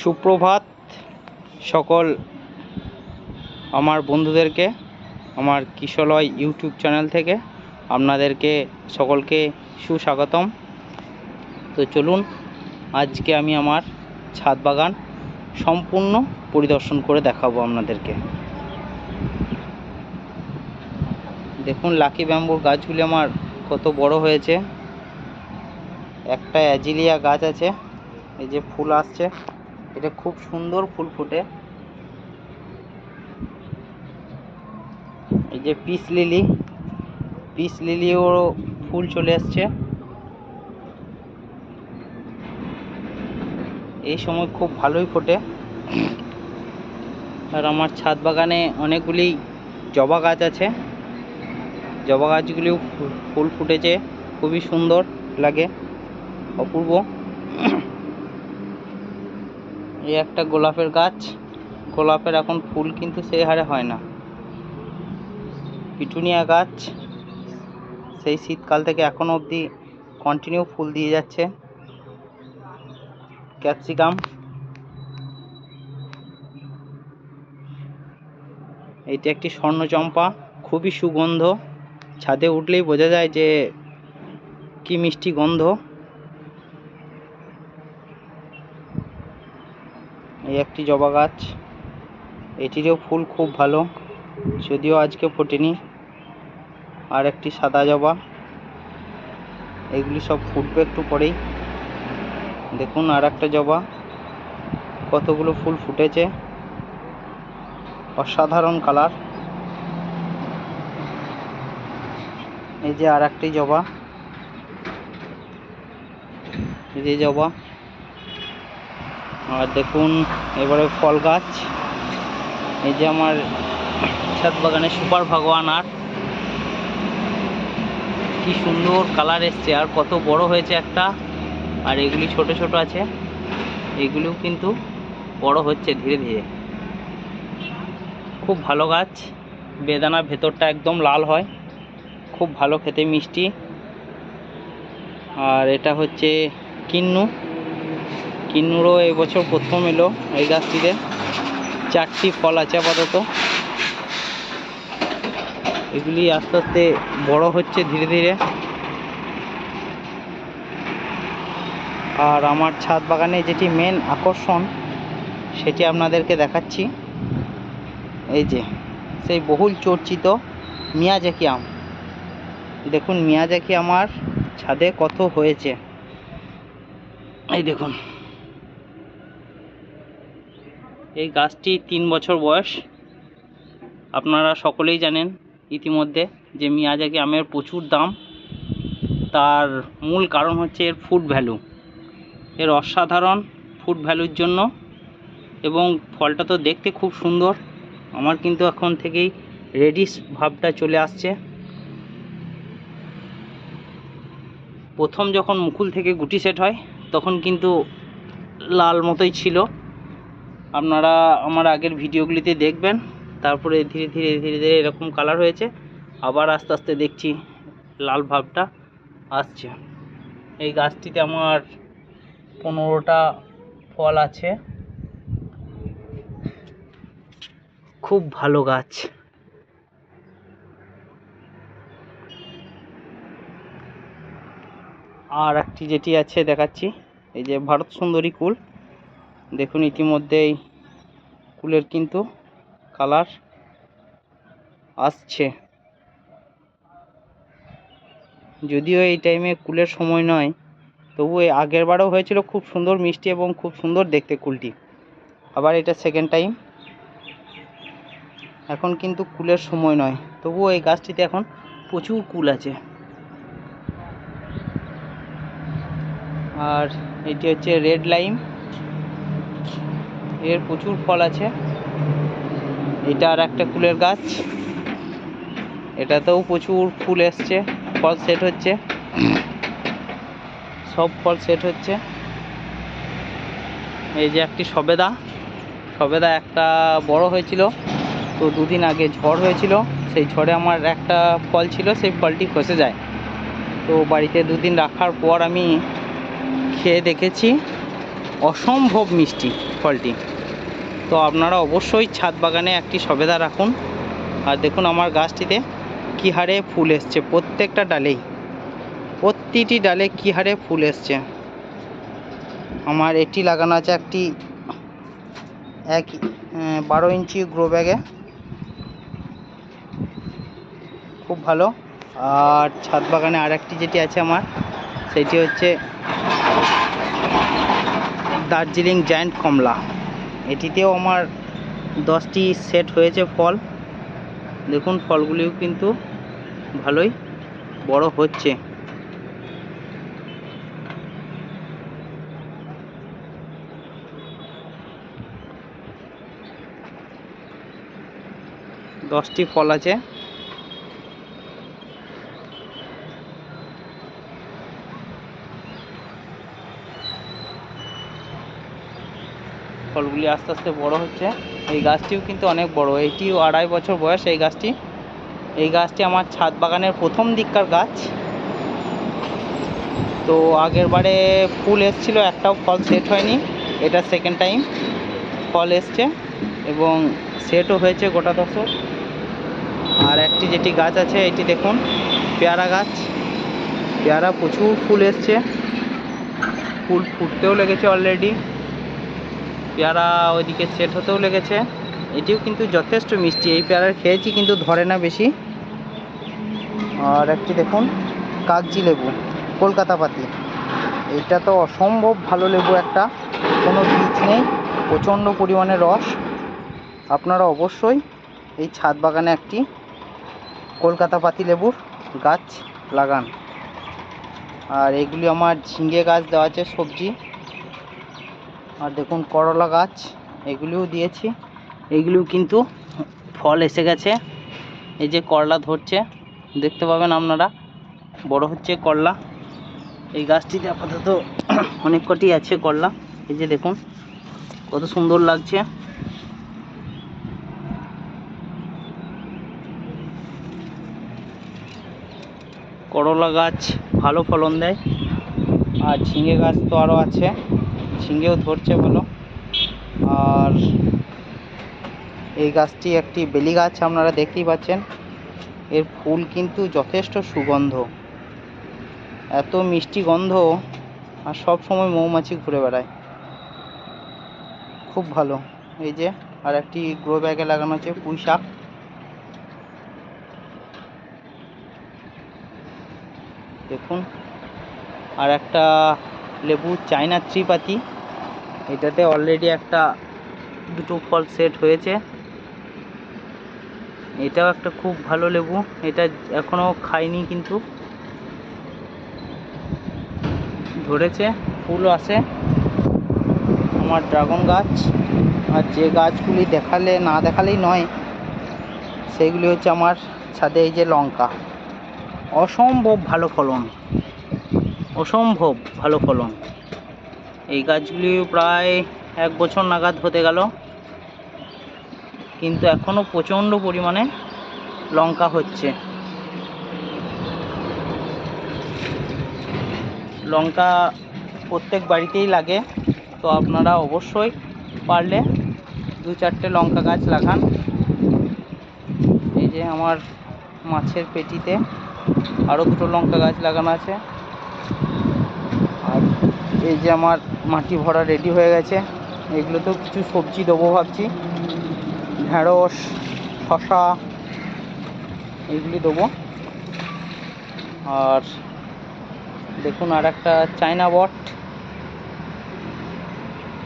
সুপ্রভাত সকল আমার বন্ধুদেরকে, আমার কিশলয় ইউটিউব চ্যানেল থেকে আপনাদেরকে সকলকে সুস্বাগতম। তো চলুন, আজকে আমি আমার ছাদ বাগান সম্পূর্ণ পরিদর্শন করে দেখাবো আপনাদেরকে। দেখুন, লাকি ব্যাম্বুর গাছগুলি আমার কত বড় হয়েছে। একটা অ্যাজিলিয়া গাছ আছে, এই যে ফুল আসছে। এটা খুব সুন্দর ফুল ফোটে। এই যে পিস লিলি, পিস লিলিও ফুল চলে আসছে। এই সময় খুব ভালোই ফোটে। আর আমার ছাদ বাগানে অনেকগুলি জবা গাছ আছে। জবা গাছগুলিও ফুল ফুটেছে, খুবই সুন্দর লাগে, অপূর্ব। এই একটা গোলাপের গাছ। গোলাপের এখন ফুল কিন্তু সেই হারে হয় না। পিটুনিয়া গাছ, সেই শীতকাল থেকে এখনও অবধি কন্টিনিউ ফুল দিয়ে যাচ্ছে। ক্যাপসিকাম। এইটা একটি স্বর্ণচম্পা, খুবই সুগন্ধ। ছাদে উঠলেই বোঝা যায় যে কি মিষ্টি গন্ধ। এই একটি জবা গাছ। এটিরও ফুল খুব ভালো, যদিও আজকে ফোটেনি। আর একটি সাদা জবা। এগুলি সব ফুটবে একটু পরেই। দেখুন আর একটা জবা। কতগুলো ফুল ফুটেছে। অসাধারণ কালার। এই যে আর একটি জবা। এই যে জবা আর দেখুন, এবারে ফল গাছ। এই যে আমার ছাদ বাগানে সুপার ভগবান আর। কি সুন্দর কালার এসছে আর কত বড় হয়েছে একটা। আর এগুলি ছোট ছোট আছে। এগুলিও কিন্তু বড় হচ্ছে ধীরে ধীরে। খুব ভালো গাছ। বেদানা ভেতরটা একদম লাল হয়। খুব ভালো খেতে মিষ্টি। আর এটা হচ্ছে কিন্নু। কিন্নুরও এবছর প্রথম এলো এই গাছটিতে। চারটি ফল আছে আপাতত। এগুলি আস্তে আস্তে বড় হচ্ছে ধীরে ধীরে। আর আমার ছাদ বাগানে যেটি মেন আকর্ষণ, সেটি আপনাদেরকে দেখাচ্ছি। এই যে, সেই বহুল চর্চিত মিয়াজাকি আম। দেখুন মিয়াজাকি আমার ছাদে কত হয়েছে। এই দেখুন। এই গাছটি তিন বছর বয়স। আপনারা সকলেই জানেন ইতিমধ্যে যে মিয়াজাকি আমের প্রচুর দাম। তার মূল কারণ হচ্ছে এর ফুড ভ্যালু এর অসাধারণ ফুড ভ্যালুর জন্য। এবং ফলটা তো দেখতে খুব সুন্দর। আমার কিন্তু এখন থেকেই রেডিশ ভাবটা চলে আসছে। প্রথম যখন মুকুল থেকে গুটি সেট হয়, তখন কিন্তু লাল মতোই ছিল। আপনারা আমার আগের ভিডিওগুলিতে দেখবেন, তারপরে ধীরে ধীরে ধীরে ধীরে এরকম কালার হয়েছে, আবার আস্তে আস্তে দেখছি লাল ভাবটা আসছে। এই গাছটিতে আমার পনেরোটা ফল আছে। খুব ভালো গাছ। আর একটি যেটি আছে দেখাচ্ছি, এই যে ভারত সুন্দরী কুল। দেখুন ইতিমধ্যেই কুলের কিন্তু কালার আসছে। যদিও এই টাইমে কুলের সময় নয়, তবু এই আগের হয়েছিল খুব সুন্দর মিষ্টি এবং খুব সুন্দর দেখতে কুলটি। আবার এটা সেকেন্ড টাইম এখন কিন্তু কুলের সময় নয়, তবুও এই গাছটিতে এখন প্রচুর কুল আছে। আর এটি হচ্ছে রেড লাইম এর প্রচুর ফল আছে। এটা আর একটা ফুলের গাছ। এটাতেও প্রচুর ফুল এসছে। ফল সেট হচ্ছে। সব ফল সেট হচ্ছে। এই যে একটি সবেদা। সবেদা একটা বড় হয়েছিল। তো দুদিন আগে ঝড় হয়েছিল। সেই ঝড়ে আমার একটা ফল ছিল। সেই ফলটি খসে যায়। তো বাড়িতে দুদিন রাখার পর আমি খেয়ে দেখেছি। অসম্ভব মিষ্টি ফলটি। তো আপনারা অবশ্যই ছাদ বাগানে একটি সবেদা রাখুন। আর দেখুন আমার গাছটিতে কী হারে ফুল এসছে, প্রত্যেকটা ডালেই। প্রতিটি ডালে কী হারে ফুল এসছে। আমার এটি লাগানো আছে একটি, এক বারো ইঞ্চি গ্রো ব্যাগে। খুব ভালো। আর ছাদ বাগানে আর একটি যেটি আছে আমার, সেটি হচ্ছে দার্জিলিং জায়ান্ট কমলা। এটিতেও আমার দশটি সেট হয়েছে ফল। দেখুন, ফলগুলিও কিন্তু ভালোই বড় হচ্ছে। দশটি ফল আছে। ফলগুলি আস্তে আস্তে বড় হচ্ছে। এই গাছটিও কিন্তু অনেক বড়। এইটিও আড়াই বছর বয়স এই গাছটি। এই গাছটি আমার ছাদ বাগানের প্রথম দিককার গাছ। তো আগের বারে ফুল এসেছিল, একটাও ফল সেট হয়নি। এটা সেকেন্ড টাইম ফল এসছে এবং সেটও হয়েছে গোটা দশক। আর একটি যেটি গাছ আছে, এটি দেখুন, পেয়ারা গাছ। পেয়ারা প্রচুর ফুল এসছে। ফুল ফুটতেও লেগেছে অলরেডি পেয়ারা ওইদিকে সেট হতেও লেগেছে। এটিও কিন্তু যথেষ্ট মিষ্টি। এই পেয়ারা খেয়েছি কিন্তু ধরে না বেশি। আর একটি দেখুন, কাগজি লেবু, কলকাতা পাতি। এটা তো অসম্ভব ভালো লেবু একটা। কোনো বীজ নেই, প্রচণ্ড পরিমাণে রস। আপনারা অবশ্যই এই ছাদ বাগানে একটি কলকাতা পাতি লেবুর গাছ লাগান। আর এগুলি আমার ঝিঙে গাছ দেওয়া আছে সবজি। আর দেখুন করলা গাছ, এগুলিও দিয়েছি। এগুলিও কিন্তু ফল এসে গেছে। এই যে করলা ধরছে, দেখতে পাবেন আপনারা, বড় হচ্ছে করলা। এই গাছটিতে আপাতত অনেক কটি আছে করলা। এই যে দেখুন, কত সুন্দর লাগছে। করলা গাছ ভালো ফলন দেয়। আর ঝিঙে গাছ তো আরও আছে। ঝিঙেও ধরছে ভালো আর এই গাছটি একটি বেলি গাছ আপনারা দেখতেই পাচ্ছেন। এর ফুল কিন্তু যথেষ্ট সুগন্ধ। এত মিষ্টি গন্ধ আর সব সময় মৌমাছি ঘুরে বেড়ায়। খুব ভালো। এই যে আর একটি গ্রো ব্যাগে লাগানো আছে পুঁই শাক। দেখুন। আর একটা লেবু চায়না ত্রিপাতি এটাতে অলরেডি একটা দুটো ফল সেট হয়েছে। এটাও একটা খুব ভালো লেবু। এটা এখনও খাইনি কিন্তু। ধরেছে ফুলও আসে। আমার ড্রাগন গাছ। আর যে গাছগুলি দেখালে, না দেখালেই নয় সেইগুলি হচ্ছে আমার ছাদে এই যে লঙ্কা। অসম্ভব ভালো ফলন। অসম্ভব ভালো ফলন। এই গাছগুলি প্রায় এক বছর নাগাদ হতে গেল। কিন্তু এখনও প্রচণ্ড পরিমাণে লঙ্কা হচ্ছে। লঙ্কা প্রত্যেক বাড়িতেই লাগে, তো আপনারা অবশ্যই পারলে দু চারটে লঙ্কা গাছ লাগান। এই যে আমার মাছের পেটিতে আরও দুটো লঙ্কা গাছ লাগানো আছে। আর এই যে আমার মাটি ভরা রেডি হয়ে গেছে। এগুলোতেও কিছু সবজি দেবো ভাবছি। ঢেঁড়স শশা এগুলি দেবো। আর দেখুন আর একটা চায়না বট।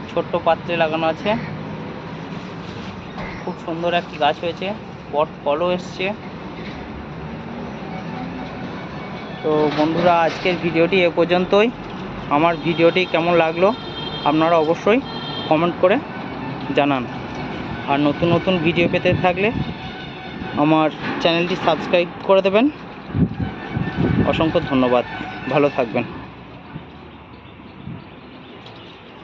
ছোট্ট পাত্রে লাগানো আছে। খুব সুন্দর একটি গাছ হয়েছে। বট ফলও এসছে। তো বন্ধুরা, আজকের ভিডিওটি এ পর্যন্তই। আমার ভিডিওটি কেমন লাগল আপনারা অবশ্যই কমেন্ট করে জানান। আর নতুন নতুন ভিডিও পেতে থাকলে আমার চ্যানেলটি সাবস্ক্রাইব করে দেবেন। অসংখ্য ধন্যবাদ। ভালো থাকবেন।